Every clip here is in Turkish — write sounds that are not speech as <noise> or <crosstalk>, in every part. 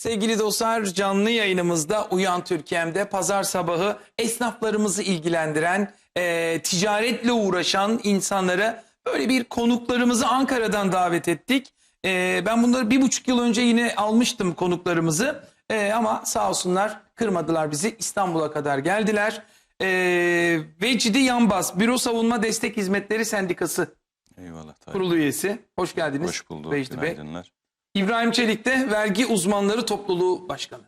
Sevgili dostlar canlı yayınımızda Uyan Türkiye'mde pazar sabahı esnaflarımızı ilgilendiren, e, ticaretle uğraşan insanlara böyle bir konuklarımızı Ankara'dan davet ettik. E, ben bunları bir buçuk yıl önce yine almıştım konuklarımızı E, ama sağ olsunlar kırmadılar bizi İstanbul'a kadar geldiler. E, Vecdi Yanbaz Büro Savunma Destek Hizmetleri Sendikası Eyvallah kurulu üyesi. Hoş geldiniz. Hoş bulduk. Vecdi Bey. Günaydınlar. İbrahim Çelik de Vergi Uzmanları Topluluğu Başkanı.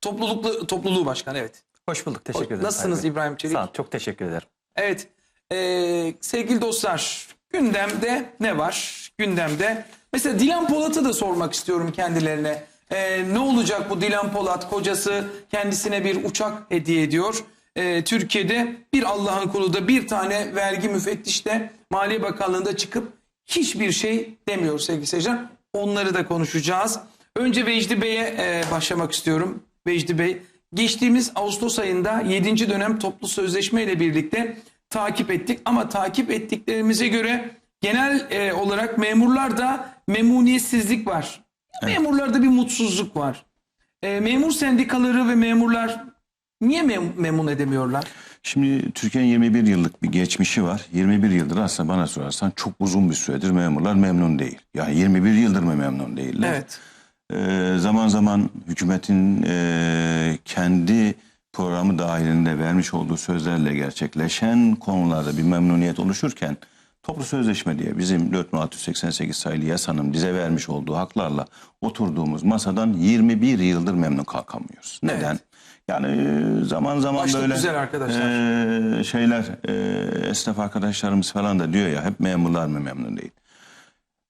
Topluluklu, topluluğu başkanı evet. Hoş bulduk. Teşekkür ederim. Nasılsınız Bey? İbrahim Çelik? Sağ ol. Çok teşekkür ederim. Evet. Ee, sevgili dostlar gündemde ne var? Gündemde mesela Dilan Polat'ı da sormak istiyorum kendilerine. Ee, ne olacak bu Dilan Polat? Kocası kendisine bir uçak hediye ediyor. Ee, Türkiye'de bir Allah'ın kulu da bir tane vergi müfettiş de Maliye Bakanlığı'nda çıkıp hiçbir şey demiyor sevgili seyirciler. Onları da konuşacağız. Önce Vecdi Bey'e e, başlamak istiyorum. Vecdi Bey, geçtiğimiz Ağustos ayında 7. dönem toplu sözleşme ile birlikte takip ettik. Ama takip ettiklerimize göre genel e, olarak memurlarda memnuniyetsizlik var. Memurlarda bir mutsuzluk var. E, memur sendikaları ve memurlar niye mem- memnun edemiyorlar? Şimdi Türkiye'nin 21 yıllık bir geçmişi var. 21 yıldır aslında bana sorarsan çok uzun bir süredir memurlar memnun değil. Yani 21 yıldır mı memnun değiller? Evet. Ee, zaman zaman hükümetin e, kendi programı dahilinde vermiş olduğu sözlerle gerçekleşen konularda bir memnuniyet oluşurken toplu sözleşme diye bizim 4688 sayılı yasanın bize vermiş olduğu haklarla oturduğumuz masadan 21 yıldır memnun kalkamıyoruz. Neden? Evet. Yani zaman zaman Başlık böyle güzel arkadaşlar. e, şeyler e, esnaf arkadaşlarımız falan da diyor ya hep memurlar mı memnun değil.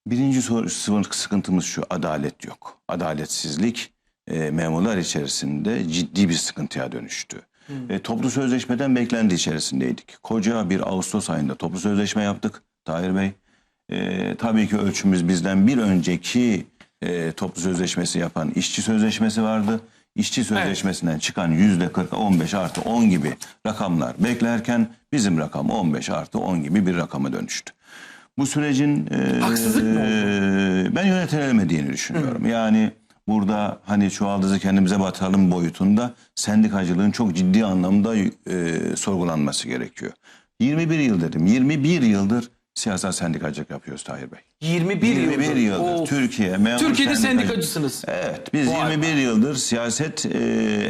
Birinci sor- sınır sıkıntımız şu adalet yok. Adaletsizlik e, memurlar içerisinde ciddi bir sıkıntıya dönüştü. E, toplu sözleşmeden beklenti içerisindeydik. Koca bir Ağustos ayında toplu sözleşme yaptık Tahir Bey. E, tabii ki ölçümüz bizden bir önceki e, toplu sözleşmesi yapan işçi sözleşmesi vardı. İşçi sözleşmesinden çıkan yüzde 40, 15 artı 10 gibi rakamlar beklerken bizim rakam 15 artı 10 gibi bir rakama dönüştü. Bu sürecin e, Haksızlık mı oldu? ben yönetilemediğini düşünüyorum. Yani burada hani çuvaldızı kendimize batıralım boyutunda sendikacılığın çok ciddi anlamda e, sorgulanması gerekiyor. 21 yıl dedim. 21 yıldır siyasal sendikacılık yapıyoruz Tahir Bey. 21, 21 yıldır. yıldır. Türkiye memur Türkiye'de sendikacı- sendikacısınız. Evet biz Vay 21 yıldır siyaset e,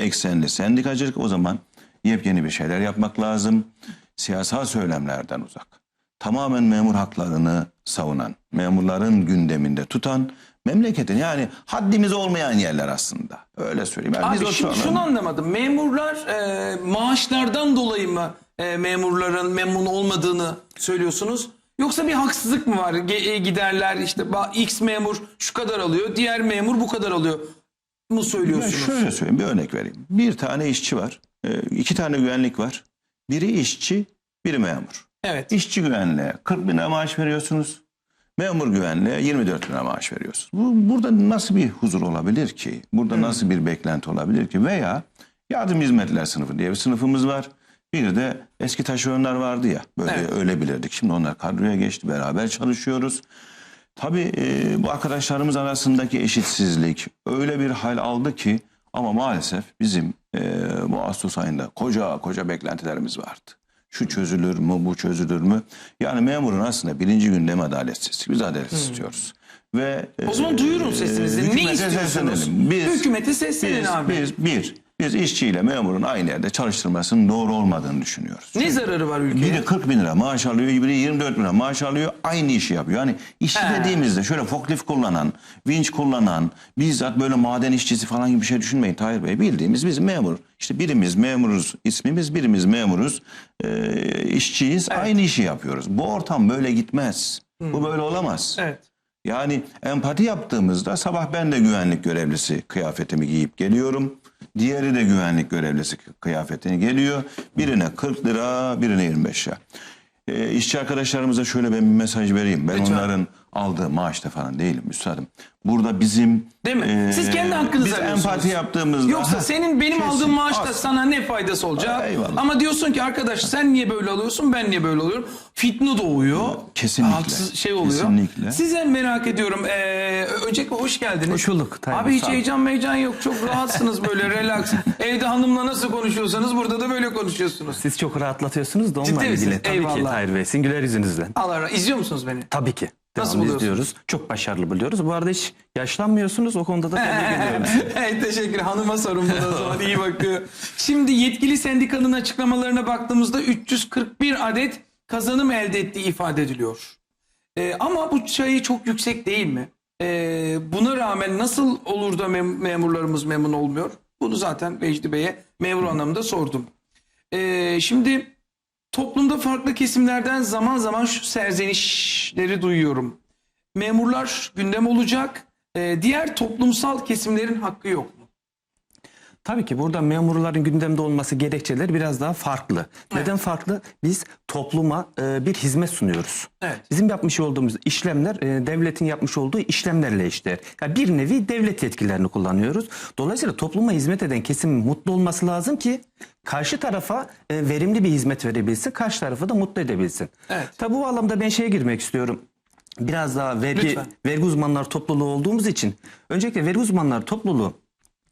eksenli sendikacılık o zaman yepyeni bir şeyler yapmak lazım. Siyasal söylemlerden uzak. Tamamen memur haklarını savunan, memurların gündeminde tutan, memleketin yani haddimiz olmayan yerler aslında. Öyle söyleyeyim. Yani Abi o şimdi sorunları- şunu anlamadım. Memurlar e, maaşlardan dolayı mı e, memurların memnun olmadığını söylüyorsunuz? Yoksa bir haksızlık mı var? Ge- e, giderler işte X memur şu kadar alıyor, diğer memur bu kadar alıyor mu Ben söylüyorsunuz? şöyle söyleyeyim bir örnek vereyim. Bir tane işçi var, e, iki tane güvenlik var. Biri işçi, biri memur. Evet. İşçi güvenliğe 40 bin lira maaş veriyorsunuz. Memur güvenliğe 24 bin lira maaş veriyorsunuz. Bu, burada nasıl bir huzur olabilir ki? Burada nasıl bir beklenti olabilir ki? Veya yardım hizmetler sınıfı diye bir sınıfımız var. Bir de eski taşeronlar vardı ya. Böyle Evet. öyle bilirdik. Şimdi onlar kadroya geçti. Beraber çalışıyoruz. Tabii e, bu arkadaşlarımız arasındaki eşitsizlik öyle bir hal aldı ki ama maalesef bizim e, bu Ağustos ayında koca koca beklentilerimiz vardı. Şu çözülür mü, bu çözülür mü? Yani memurun aslında birinci gündemi adaletsizlik. Biz adalet istiyoruz. Ve Hmm. O zaman duyurun sesinizi. Ne hükümete istiyorsunuz? seslenelim. Biz, Hükümete seslenin biz, abi. Biz, bir, biz işçiyle memurun aynı yerde çalıştırmasının doğru olmadığını düşünüyoruz. ne zararı var ülkeye? Biri 40 bin lira maaş alıyor, biri 24 bin lira maaş alıyor. Aynı işi yapıyor. Yani işçi He. dediğimizde şöyle forklift kullanan, vinç kullanan, bizzat böyle maden işçisi falan gibi bir şey düşünmeyin Tahir Bey. Bildiğimiz biz memur. İşte birimiz memuruz, ismimiz birimiz memuruz, e, işçiyiz. Aynı işi yapıyoruz. Bu ortam böyle gitmez. Bu böyle olamaz. Evet. Yani empati yaptığımızda sabah ben de güvenlik görevlisi kıyafetimi giyip geliyorum. Diğeri de güvenlik görevlisi kıyafetini geliyor. Birine 40 lira, birine 25 lira. Ee, işçi arkadaşlarımıza şöyle ben bir mesaj vereyim. Ben Lütfen. onların aldığı maaşta falan değilim üstadım. Burada bizim... Değil mi? Siz kendi hakkınızı Biz arıyorsunuz. empati yaptığımızda... Yoksa Ha, senin benim kesin, aldığım maaşta az. sana ne faydası olacak? Eyvallah. Ama diyorsun ki arkadaş sen niye böyle alıyorsun ben niye böyle alıyorum? fitne doğuyor. Kesinlikle. Haksız şey oluyor. Kesinlikle. Size merak ediyorum. Ee, öncelikle hoş geldiniz. Hoş bulduk, Tayyip Abi hiç heyecan meycan yok. Çok rahatsınız böyle relax. <laughs> Evde hanımla nasıl konuşuyorsanız burada da böyle konuşuyorsunuz. Siz çok rahatlatıyorsunuz da onunla Ciddi misiniz? ilgili. Tabii ki Eyvallah. Tahir Bey. Sizin güler yüzünüzden. Allah razı İzliyor musunuz beni? Tabii ki. Nasıl Devamlı buluyorsunuz? izliyoruz. Çok başarılı buluyoruz. Bu arada hiç yaşlanmıyorsunuz. O konuda da tebrik <laughs> ediyorum. evet teşekkür Hanıma sorun bunu o zaman iyi bakıyor. Şimdi yetkili sendikanın açıklamalarına baktığımızda 341 adet kazanım elde ettiği ifade ediliyor. Ee, ama bu sayı çok yüksek değil mi? Ee, buna rağmen nasıl olur da mem- memurlarımız memnun olmuyor? Bunu zaten Vecdi Bey'e memur anlamında sordum. Ee, şimdi toplumda farklı kesimlerden zaman zaman şu serzenişleri duyuyorum. Memurlar gündem olacak. Ee, diğer toplumsal kesimlerin hakkı yok? Tabii ki burada memurların gündemde olması gerekçeleri biraz daha farklı. Neden farklı? Biz topluma e, bir hizmet sunuyoruz. Evet. Bizim yapmış olduğumuz işlemler e, devletin yapmış olduğu işlemlerle eşdeğer. Yani bir nevi devlet yetkilerini kullanıyoruz. Dolayısıyla topluma hizmet eden kesimin mutlu olması lazım ki karşı tarafa e, verimli bir hizmet verebilsin, karşı tarafı da mutlu edebilsin. Evet. Tabii bu alanda ben şeye girmek istiyorum. Biraz daha vergi Lütfen. vergi uzmanları topluluğu olduğumuz için öncelikle vergi uzmanları topluluğu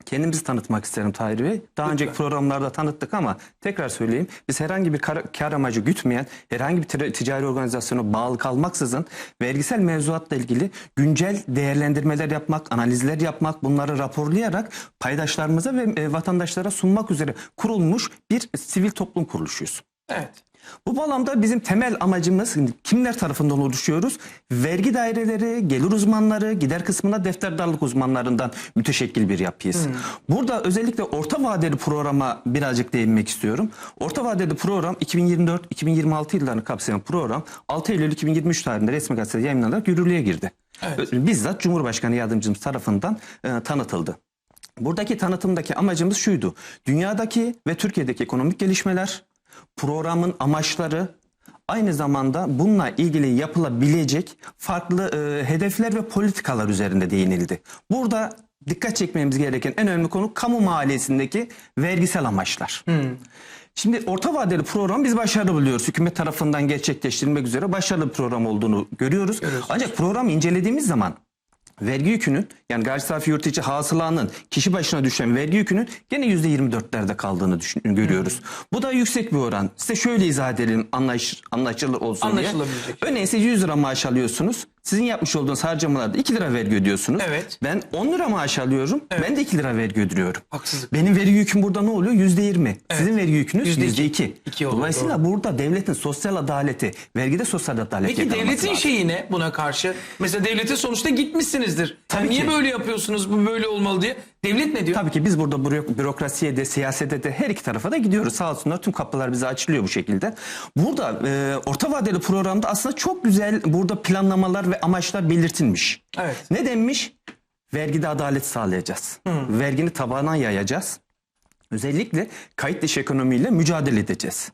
Kendimizi tanıtmak isterim Tahir Bey. Daha önceki programlarda tanıttık ama tekrar söyleyeyim. Biz herhangi bir kar, kar amacı gütmeyen, herhangi bir ticari organizasyona bağlı kalmaksızın vergisel mevzuatla ilgili güncel değerlendirmeler yapmak, analizler yapmak, bunları raporlayarak paydaşlarımıza ve e, vatandaşlara sunmak üzere kurulmuş bir sivil toplum kuruluşuyuz. Evet. Bu bağlamda bizim temel amacımız kimler tarafından oluşuyoruz? Vergi daireleri, gelir uzmanları, gider kısmına defterdarlık uzmanlarından müteşekkil bir yapıyız. Burada özellikle orta vadeli programa birazcık değinmek istiyorum. Orta vadeli program 2024-2026 yıllarını kapsayan program 6 Eylül 2023 tarihinde resmi gazetede yayınlanarak yürürlüğe girdi. Evet. Bizzat Cumhurbaşkanı Yardımcımız tarafından e, tanıtıldı. Buradaki tanıtımdaki amacımız şuydu. Dünyadaki ve Türkiye'deki ekonomik gelişmeler, programın amaçları, aynı zamanda bununla ilgili yapılabilecek farklı e, hedefler ve politikalar üzerinde değinildi. Burada dikkat çekmemiz gereken en önemli konu kamu maliyesindeki vergisel amaçlar. Şimdi orta vadeli program biz başarılı buluyoruz. Hükümet tarafından gerçekleştirilmek üzere başarılı bir program olduğunu görüyoruz. Ancak programı incelediğimiz zaman vergi yükünün yani gayri safi yurt içi hasılanın kişi başına düşen vergi yükünün gene %24'lerde kaldığını düşün, görüyoruz. Bu da yüksek bir oran. Size şöyle izah edelim anlayış, anlaşılır olsun diye. Anlaşılabilecek. Örneğin siz 100 lira maaş alıyorsunuz. Sizin yapmış olduğunuz harcamalarda 2 lira vergi ödüyorsunuz. Evet. Ben 10 lira maaş alıyorum. Ben de 2 lira vergi ödüyorum. Haksızlık. Benim vergi yüküm burada ne oluyor? %20. Sizin vergi yükünüz Yüzde iki. %2. İki oluyor, Dolayısıyla burada devletin sosyal adaleti, vergide sosyal adalet Peki devletin lazım. şeyi ne buna karşı? Mesela devlete sonuçta gitmişsinizdir. Tabii niye ki. böyle yapıyorsunuz bu böyle olmalı diye. Devlet ne diyor? Tabii ki biz burada büro- bürokrasiye de siyasete de her iki tarafa da gidiyoruz. Sağ olsunlar tüm kapılar bize açılıyor bu şekilde. Burada e, orta vadeli programda aslında çok güzel burada planlamalar ve amaçlar belirtilmiş. Evet. Ne denmiş? Vergide adalet sağlayacağız. Vergini tabana yayacağız. Özellikle kayıt dışı ekonomiyle mücadele edeceğiz.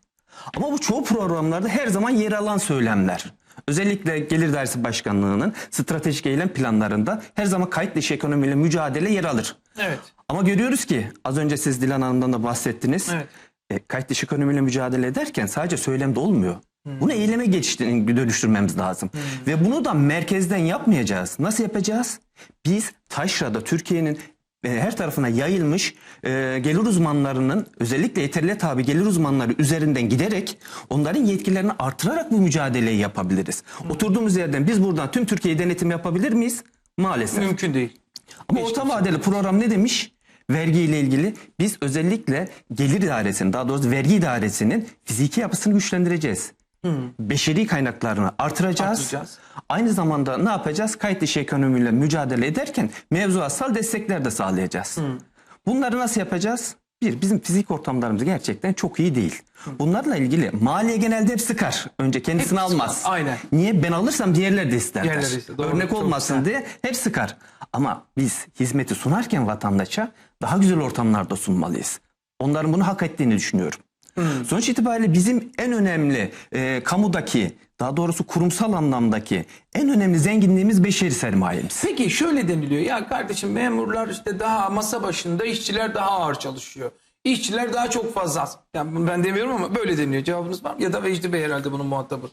Ama bu çoğu programlarda her zaman yer alan söylemler. Özellikle Gelir Dairesi Başkanlığı'nın stratejik eylem planlarında her zaman kayıt dışı ekonomiyle mücadele yer alır. Evet. Ama görüyoruz ki az önce siz Dilan Hanım'dan da bahsettiniz. Evet. E, kayıt dışı ekonomiyle mücadele ederken sadece söylemde olmuyor. Bunu eyleme geçtiğini dönüştürmemiz lazım. Ve bunu da merkezden yapmayacağız. Nasıl yapacağız? Biz taşrada Türkiye'nin e, her tarafına yayılmış e, gelir uzmanlarının özellikle yeterli tabi gelir uzmanları üzerinden giderek onların yetkilerini artırarak bu mücadeleyi yapabiliriz. Oturduğumuz yerden biz buradan tüm Türkiye'yi denetim yapabilir miyiz? Maalesef. Mümkün değil. Ama orta vadeli program ne demiş? Vergi ile ilgili biz özellikle gelir idaresinin daha doğrusu vergi idaresinin fiziki yapısını güçlendireceğiz. Beşeri kaynaklarını artıracağız. Artıracağız. Aynı zamanda ne yapacağız? Kayıt dışı ekonomiyle mücadele ederken mevzuatsal destekler de sağlayacağız. Bunları nasıl yapacağız? Bir, bizim fizik ortamlarımız gerçekten çok iyi değil. Bunlarla ilgili maliye genelde hep sıkar. Önce kendisini Hep sıkar, almaz. aynen. Niye? Ben alırsam diğerleri de ister. der. Diğerleri doğru, Örnek çok olmasın diye hep sıkar. Ama biz hizmeti sunarken vatandaşa daha güzel ortamlarda sunmalıyız. Onların bunu hak ettiğini düşünüyorum. Sonuç itibariyle bizim en önemli e, kamudaki daha doğrusu kurumsal anlamdaki en önemli zenginliğimiz beşeri sermayemiz. Peki şöyle deniliyor. Ya kardeşim memurlar işte daha masa başında işçiler daha ağır çalışıyor. İşçiler daha çok fazla. Yani ben demiyorum ama böyle deniliyor. Cevabınız var mı? Ya da Vecdi Bey herhalde bunun muhatabı.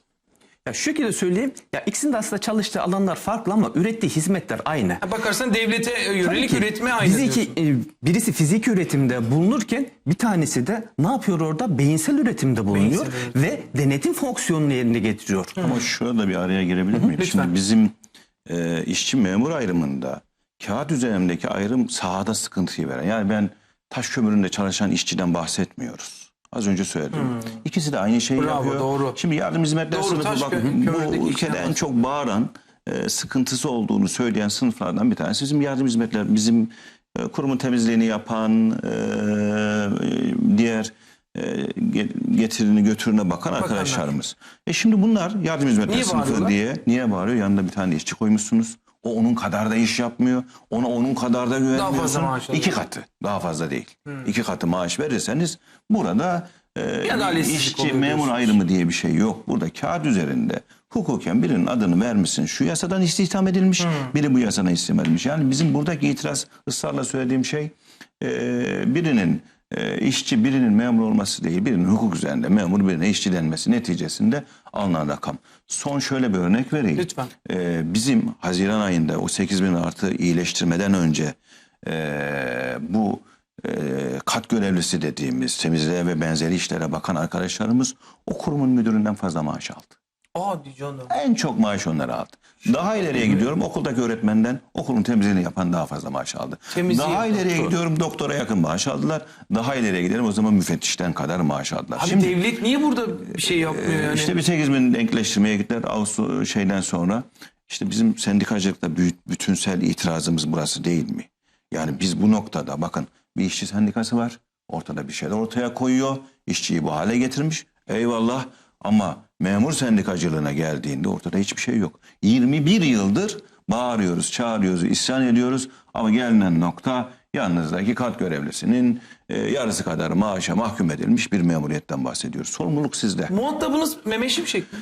Ya şu şekilde söyleyeyim. Ya ikisinin de aslında çalıştığı alanlar farklı ama ürettiği hizmetler aynı. Ha, Bakarsan devlete yönelik ki üretme aynı fiziki, e, birisi fiziki üretimde bulunurken bir tanesi de ne yapıyor orada? Beyinsel üretimde bulunuyor Beyinsel ve denetim fonksiyonunu yerine getiriyor. Ama şurada bir araya girebilir miyim? lütfen. Şimdi bizim e, işçi memur ayrımında kağıt üzerindeki ayrım sahada sıkıntıyı veren. Yani ben taş kömüründe çalışan işçiden bahsetmiyoruz. Az önce söyledim. İkisi de aynı şeyi Bravo, yapıyor. doğru. Şimdi yardım hizmetler Doğru, sınıfı bak bu ülkede en çok bağıran e, sıkıntısı olduğunu söyleyen sınıflardan bir tanesi bizim yardım hizmetler bizim e, kurumun temizliğini yapan e, diğer e, ge- getirini götürüne bakan arkadaşlarımız. E şimdi bunlar yardım hizmetleri Niye sınıfı bağırıyorlar? diye niye bağırıyor? Yanında bir tane işçi koymuşsunuz. O onun kadar da iş yapmıyor. Ona onun kadar da güvenmiyorsun. maaş alıyor. İki katı. Daha fazla değil. İki katı maaş verirseniz burada e, işçi memur ayrımı diye bir şey yok. Burada kağıt üzerinde hukuken birinin adını vermişsin. Şu yasadan istihdam edilmiş. Biri bu yasadan istihdam edilmiş. Yani bizim buradaki itiraz ısrarla söylediğim şey e, birinin e, işçi birinin memur olması değil, birinin hukuk üzerinde memur birine işçi denmesi neticesinde alınan rakam. Son şöyle bir örnek vereyim. Lütfen. E, bizim Haziran ayında o 8 bin artı iyileştirmeden önce e, bu e, kat görevlisi dediğimiz temizliğe ve benzeri işlere bakan arkadaşlarımız o kurumun müdüründen fazla maaş aldı. Hadi canım. En çok maaş onları aldı. Daha ileriye gidiyorum okuldaki öğretmenden okulun temizliğini yapan daha fazla maaş aldı. Temizliği daha yapan, ileriye doğru. gidiyorum doktora yakın maaş aldılar. Daha ileriye gidelim o zaman müfettişten kadar maaş aldılar. Abi Şimdi devlet niye burada bir şey yapmıyor yani? işte bir 8 bin denkleştirmeye gittiler Ağustos şeyden sonra. İşte bizim sendikacılıkta büyük, bütünsel itirazımız burası değil mi? Yani biz bu noktada bakın bir işçi sendikası var. Ortada bir şeyler ortaya koyuyor. İşçiyi bu hale getirmiş. Eyvallah ama memur sendikacılığına geldiğinde ortada hiçbir şey yok. 21 yıldır bağırıyoruz, çağırıyoruz, isyan ediyoruz. Ama gelinen nokta yalnızdaki kat görevlisinin e, yarısı kadar maaşa mahkum edilmiş bir memuriyetten bahsediyoruz. Sorumluluk sizde. Muhatabınız Mehmet Şimşek mi?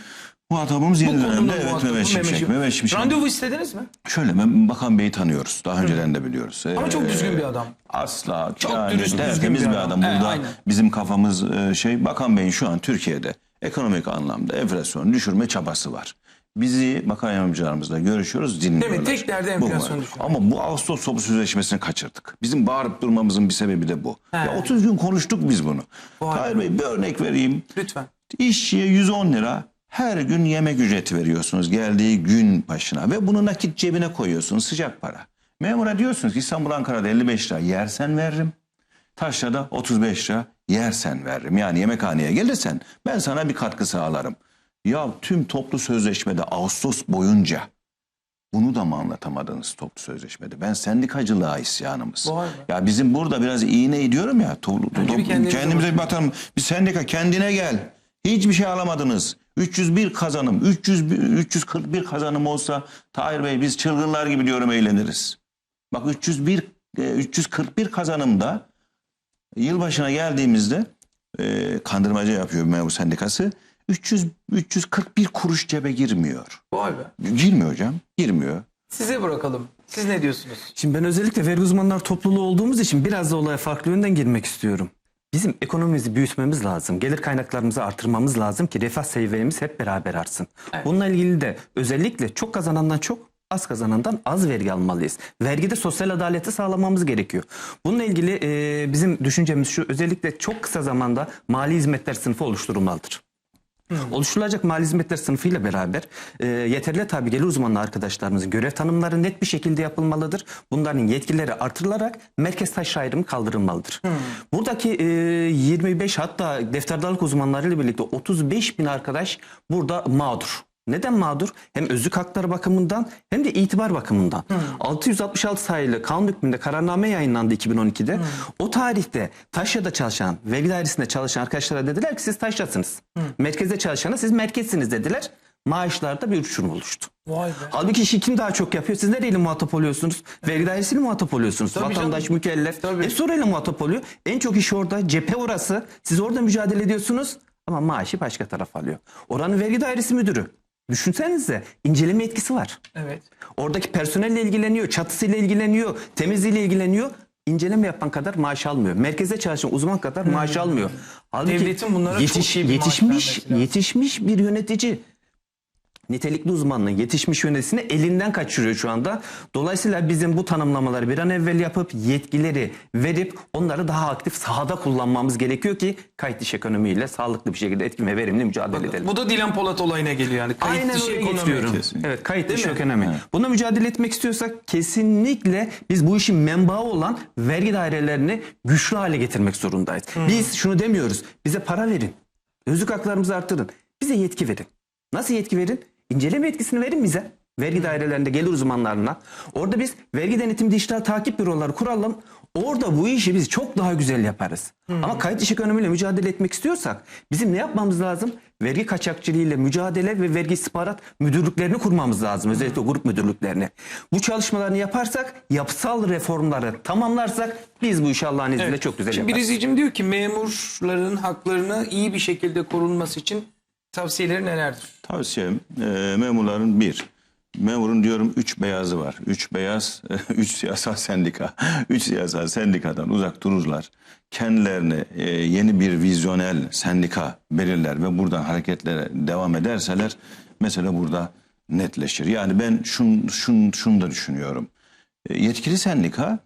Muhatabımız Bu yeni konunun dönemde evet Mehmet Şimşek. Mehmet Şimşek. Randevu istediniz mi? Şöyle Bakan Bey'i tanıyoruz. Daha önceden de biliyoruz. Ama Ee, çok düzgün bir adam. Asla. Çok yani dürüst, düzgün bir bir adam. adam. Evet, Burada aynen. bizim kafamız e, şey Bakan Bey'in şu an Türkiye'de ekonomik anlamda enflasyonu düşürme çabası var. Bizi bakan yardımcılarımızla görüşüyoruz, dinliyorlar. Mi? Tek derdi Bu enflasyonu var. düşürmek. Ama bu Ağustos Toplu Sözleşmesi'ni kaçırdık. Bizim bağırıp durmamızın bir sebebi de bu. Ya 30 gün konuştuk biz bunu. Vay Tahir Bey bir örnek vereyim. Lütfen. İşçiye 110 lira her gün yemek ücreti veriyorsunuz geldiği gün başına ve bunu nakit cebine koyuyorsunuz sıcak para. Memura diyorsunuz ki İstanbul Ankara'da 55 lira yersen veririm. Taşra'da 35 lira yersen veririm. Yani yemekhaneye gelirsen ben sana bir katkı sağlarım. Ya tüm toplu sözleşmede Ağustos boyunca bunu da mı anlatamadınız toplu sözleşmede? Ben sendikacılığa isyanımız. Be. Ya bizim burada biraz iğne diyorum ya. To, to- Önce bir kendinize kendimize bir bakalım. Bir sendika kendine gel. Hiçbir şey alamadınız. 301 kazanım, 300, 341 kazanım olsa Tahir Bey biz çılgınlar gibi diyorum eğleniriz. Bak 301, e, 341 kazanımda yılbaşına geldiğimizde e, kandırmaca yapıyor memur sendikası. 300, 341 kuruş cebe girmiyor. Vay be. Girmiyor hocam, girmiyor. Size bırakalım. Siz ne diyorsunuz? Şimdi ben özellikle vergi uzmanlar topluluğu olduğumuz için biraz da olaya farklı yönden girmek istiyorum. Bizim ekonomimizi büyütmemiz lazım. Gelir kaynaklarımızı artırmamız lazım ki refah seviyemiz hep beraber artsın. Evet. Bununla ilgili de özellikle çok kazanandan çok az kazanandan az vergi almalıyız. Vergide sosyal adaleti sağlamamız gerekiyor. Bununla ilgili e, bizim düşüncemiz şu özellikle çok kısa zamanda mali hizmetler sınıfı oluşturulmalıdır. Oluşturulacak mali hizmetler sınıfıyla beraber e, yeterli tabi gelir uzmanlı arkadaşlarımızın görev tanımları net bir şekilde yapılmalıdır. Bunların yetkileri artırılarak merkez taş ayrımı kaldırılmalıdır. Buradaki e, 25 hatta defterdarlık uzmanlarıyla birlikte 35 bin arkadaş burada mağdur. Neden mağdur? Hem özlük hakları bakımından hem de itibar bakımından. 666 sayılı kanun hükmünde kararname yayınlandı 2012'de. O tarihte Taşya'da çalışan, vergi dairesinde çalışan arkadaşlara dediler ki siz Taşya'sınız. Merkezde çalışana siz merkezsiniz dediler. Maaşlarda bir uçurum oluştu. Vay be. Halbuki işi kim daha çok yapıyor? Siz nereyle muhatap oluyorsunuz? Vergi dairesiyle muhatap oluyorsunuz. Tabii Vatandaş, canım. mükellef. Tabii. Hepsi orayla muhatap oluyor. En çok iş orada. Cephe orası. Siz orada mücadele ediyorsunuz. Ama maaşı başka taraf alıyor. Oranın vergi dairesi müdürü. Düşünsenize inceleme etkisi var. Evet. Oradaki personelle ilgileniyor, çatısıyla ilgileniyor, temizliğiyle ilgileniyor. İnceleme yapan kadar maaş almıyor. Merkeze çalışan uzman kadar maaş almıyor. Halbuki Devletin bunlara çok bir maaş yetişmiş, yetişmiş bir yönetici nitelikli uzmanlığın yetişmiş yöneticisini elinden kaçırıyor şu anda. Dolayısıyla bizim bu tanımlamaları bir an evvel yapıp yetkileri verip onları daha aktif sahada kullanmamız gerekiyor ki kayıt iş ekonomiyle sağlıklı bir şekilde etkin ve verimli mücadele edelim. Bu da Dilan Polat olayına geliyor yani. Kayıt Aynen dışı ekonomi. getiriyorum. Evet kayıt Değil dışı mi? ekonomi. Buna mücadele etmek istiyorsak kesinlikle biz bu işin menbaı olan vergi dairelerini güçlü hale getirmek zorundayız. Biz şunu demiyoruz. Bize para verin. Özlük haklarımızı artırın. Bize yetki verin. Nasıl yetki verin? İnceleme yetkisini verin bize. Vergi dairelerinde gelir uzmanlarına. Orada biz vergi denetim dijital takip büroları kuralım. Orada bu işi biz çok daha güzel yaparız. Ama kayıt dışı ekonomiyle mücadele etmek istiyorsak bizim ne yapmamız lazım? Vergi kaçakçılığıyla mücadele ve vergi istihbarat müdürlüklerini kurmamız lazım. Özellikle grup müdürlüklerini. Bu çalışmalarını yaparsak, yapısal reformları tamamlarsak biz bu işi Allah'ın izniyle Evet. çok güzel Şimdi bir yaparız. izleyicim diyor ki memurların haklarını iyi bir şekilde korunması için tavsiyeleri nelerdir? Tavsiyem e, memurların bir, memurun diyorum üç beyazı var. Üç beyaz, <laughs> üç siyasal sendika. <laughs> Üç siyasal sendikadan uzak dururlar. Kendilerine e, yeni bir vizyonel sendika belirler ve buradan hareketlere devam ederseler mesela burada netleşir. Yani ben şun, şun, şunu da düşünüyorum. E, yetkili sendika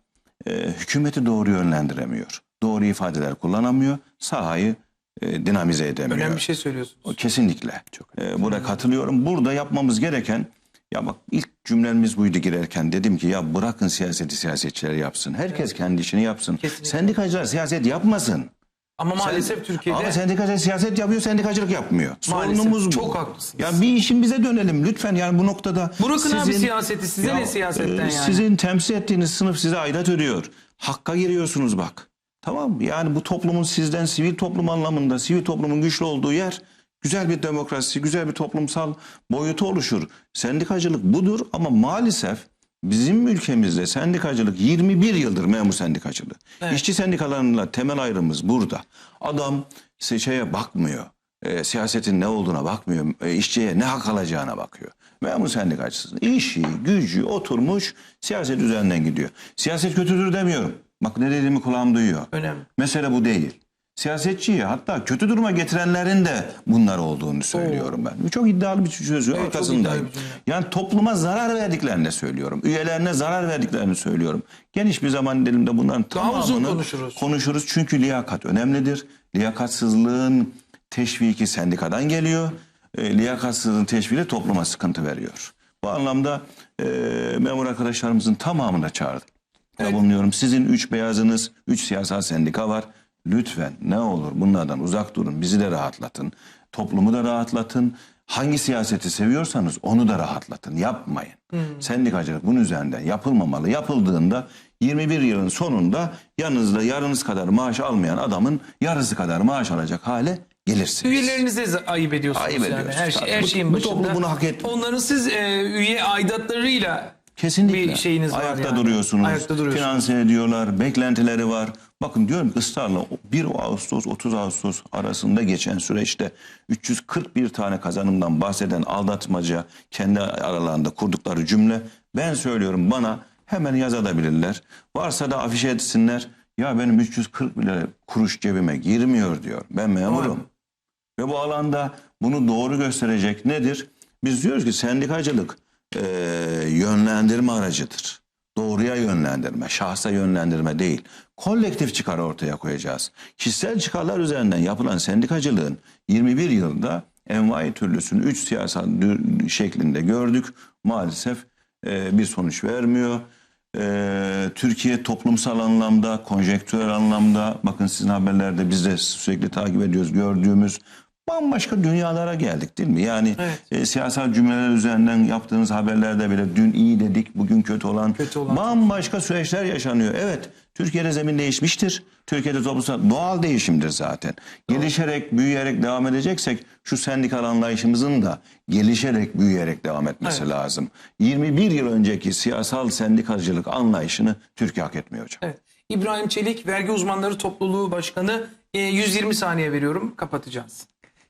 e, hükümeti doğru yönlendiremiyor. Doğru ifadeler kullanamıyor. Sahayı e, dinamize edemiyor. Önemli bir şey söylüyorsunuz. Kesinlikle. Ee, buna katılıyorum. Burada yapmamız gereken ya bak ilk cümlemiz buydu girerken dedim ki ya bırakın siyaseti siyasetçiler yapsın. Herkes kendi işini yapsın. Kesinlikle. Sendikacılar siyaset yapmasın. Ama maalesef Sen- Türkiye'de Ama sendikacılar siyaset yapıyor, sendikacılık yapmıyor. Maalesef. Sorunumuz bu. Çok haklısınız. Ya bir işimize dönelim lütfen yani bu noktada. Bırakın abi siyaseti, size ne siyasetten yani? e, Sizin temsil ettiğiniz sınıf size aidat ödüyor. Hakka giriyorsunuz bak. Tamam mı? Yani bu toplumun sizden sivil toplum anlamında, sivil toplumun güçlü olduğu yer güzel bir demokrasi, güzel bir toplumsal boyutu oluşur. Sendikacılık budur ama maalesef bizim ülkemizde sendikacılık 21 yıldır memur sendikacılığı. İşçi sendikalarıyla temel ayrımımız burada. Adam şeye bakmıyor. E, siyasetin ne olduğuna bakmıyor. E, işçiye ne hak alacağına bakıyor. Memur sendikacısın. İşi, gücü oturmuş siyaset üzerinden gidiyor. Siyaset kötüdür demiyorum. Bak ne dediğimi kulağım duyuyor. Önemli. Mesele bu değil. Siyasetçiyi hatta kötü duruma getirenlerin de bunlar olduğunu söylüyorum ben. Bu çok iddialı bir söz. Evet, arkasındayım. bir. Yani topluma zarar verdiklerini söylüyorum. Üyelerine zarar verdiklerini söylüyorum. Geniş bir zaman dilimde bunların Daha tamamını konuşuruz. konuşuruz. Çünkü liyakat önemlidir. Liyakatsızlığın teşviki sendikadan geliyor. E, liyakatsızlığın teşviki topluma sıkıntı veriyor. Bu anlamda e, memur arkadaşlarımızın tamamına çağırdım. Ya bulunuyorum. Sizin üç beyazınız, üç siyasal sendika var. Lütfen ne olur bunlardan uzak durun. Bizi de rahatlatın. Toplumu da rahatlatın. Hangi siyaseti seviyorsanız onu da rahatlatın. Yapmayın. Sendikacılık bunun üzerinden yapılmamalı. Yapıldığında 21 yılın sonunda yanınızda yarınız kadar maaş almayan adamın yarısı kadar maaş alacak hale gelirsiniz. Üyelerinize ayıp ediyorsunuz Ayıp yani. ediyoruz. Her, şey, her Bu- şeyin bu başında. toplum bunu hak etmiyor. Onların siz e, üye aidatlarıyla Kesinlikle. bir şeyiniz var Ayakta yani. duruyorsunuz. Ayakta duruyorsunuz. Finanse ediyorlar. Beklentileri var. Bakın diyorum ki ısrarla 1 Ağustos 30 Ağustos arasında geçen süreçte 341 tane kazanımdan bahseden aldatmaca kendi aralarında kurdukları cümle ben söylüyorum bana hemen yazabilirler. Varsa da afişe etsinler. Ya benim 340 lira kuruş cebime girmiyor diyor. Ben memurum. Ve bu alanda bunu doğru gösterecek nedir? Biz diyoruz ki sendikacılık e, yönlendirme aracıdır. Doğruya yönlendirme, şahsa yönlendirme değil. Kolektif çıkar ortaya koyacağız. Kişisel çıkarlar üzerinden yapılan sendikacılığın 21 yılda envai türlüsünü 3 siyasal şeklinde gördük. Maalesef e, bir sonuç vermiyor. Ee, Türkiye toplumsal anlamda, konjektürel anlamda bakın sizin haberlerde biz de sürekli takip ediyoruz gördüğümüz bambaşka dünyalara geldik değil mi? Yani Evet. e, siyasal cümleler üzerinden yaptığınız haberlerde bile dün iyi dedik bugün kötü olan, Kötü olan. bambaşka süreçler yaşanıyor. Evet Türkiye'de zemin değişmiştir. Türkiye'de toplumsal doğal değişimdir zaten. Gelişerek, büyüyerek devam edeceksek şu sendikal anlayışımızın da gelişerek, büyüyerek devam etmesi Evet. lazım. 21 yıl önceki siyasal sendikacılık anlayışını Türkiye hak etmiyor hocam. Evet. İbrahim Çelik, Vergi Uzmanları Topluluğu Başkanı. E, 120 saniye veriyorum. Kapatacağız.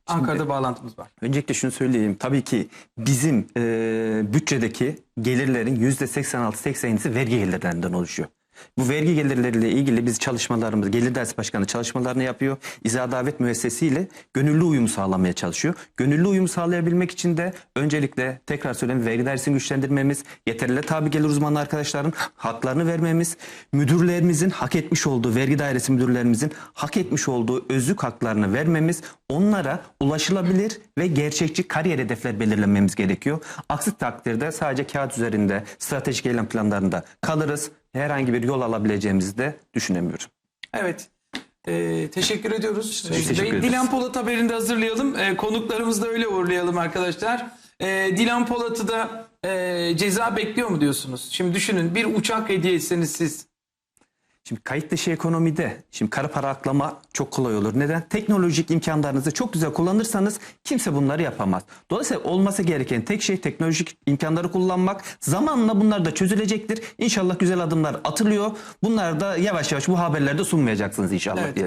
Ankara'da bağlantımız var. Öncelikle şunu söyleyeyim. Tabii ki bizim e, bütçedeki gelirlerin %86-87'si vergi gelirlerinden oluşuyor. Bu vergi gelirleriyle ilgili biz çalışmalarımız, Gelir Dairesi Başkanı çalışmalarını yapıyor. İza Davet Müessesiyle gönüllü uyum sağlamaya çalışıyor. Gönüllü uyum sağlayabilmek için de öncelikle tekrar söyleyeyim vergi dairesini güçlendirmemiz, yeterli tabi gelir uzmanı arkadaşların haklarını vermemiz, müdürlerimizin hak etmiş olduğu, vergi dairesi müdürlerimizin hak etmiş olduğu özlük haklarını vermemiz, onlara ulaşılabilir ve gerçekçi kariyer hedefler belirlememiz gerekiyor. Aksi takdirde sadece kağıt üzerinde stratejik eylem planlarında kalırız. Herhangi bir yol alabileceğimizi de düşünemiyorum. Evet. Ee, teşekkür ediyoruz. teşekkür Bey, ederiz. Dilan Polat haberini de hazırlayalım. Ee, konuklarımızı da öyle uğurlayalım arkadaşlar. Ee, Dilan Polat'ı da e, ceza bekliyor mu diyorsunuz? Şimdi düşünün bir uçak hediye etseniz siz. Şimdi kayıt dışı ekonomide şimdi kara para aklama çok kolay olur. Neden? Teknolojik imkanlarınızı çok güzel kullanırsanız kimse bunları yapamaz. Dolayısıyla olması gereken tek şey teknolojik imkanları kullanmak. Zamanla bunlar da çözülecektir. İnşallah güzel adımlar atılıyor. Bunlar da yavaş yavaş bu haberlerde sunmayacaksınız inşallah Evet. diye.